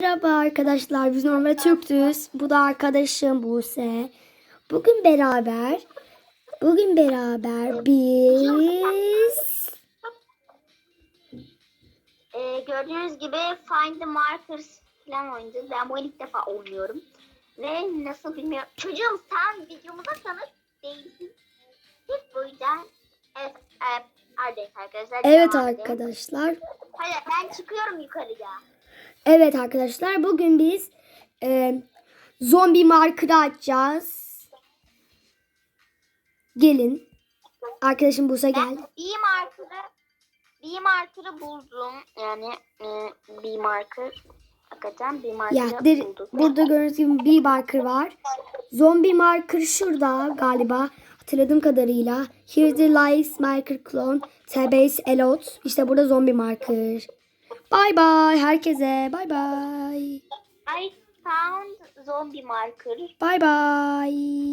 Merhaba arkadaşlar, biz normal Türktüz. Bu da arkadaşım Buse. Bugün beraber, bugün beraber biz... Ee, gördüğünüz gibi Find the Markers falan oynadık. Ben bu ilk defa oynuyorum. Ve nasıl bilmiyorum. Çocuğum sen videomuza tanık değilsin. Hiç bu yüzden evet, evet arkadaşlar. Evet arkadaşlar, Hadi ben çıkıyorum yukarıya. Evet arkadaşlar bugün biz e, zombi markeri açacağız. Gelin. Arkadaşım Ben gel. B marker'ı B marker'ı buldum. Yani e, B marker hakikaten B marker'ı Ya der- bulduk. burada gördüğünüz gibi bir marker var. Zombi marker şurada galiba hatırladığım kadarıyla. Here's the lies marker clone. T-base elot. İşte burada zombi marker. Bye bye herkese. Bye bye. I found zombie marker. Bye bye.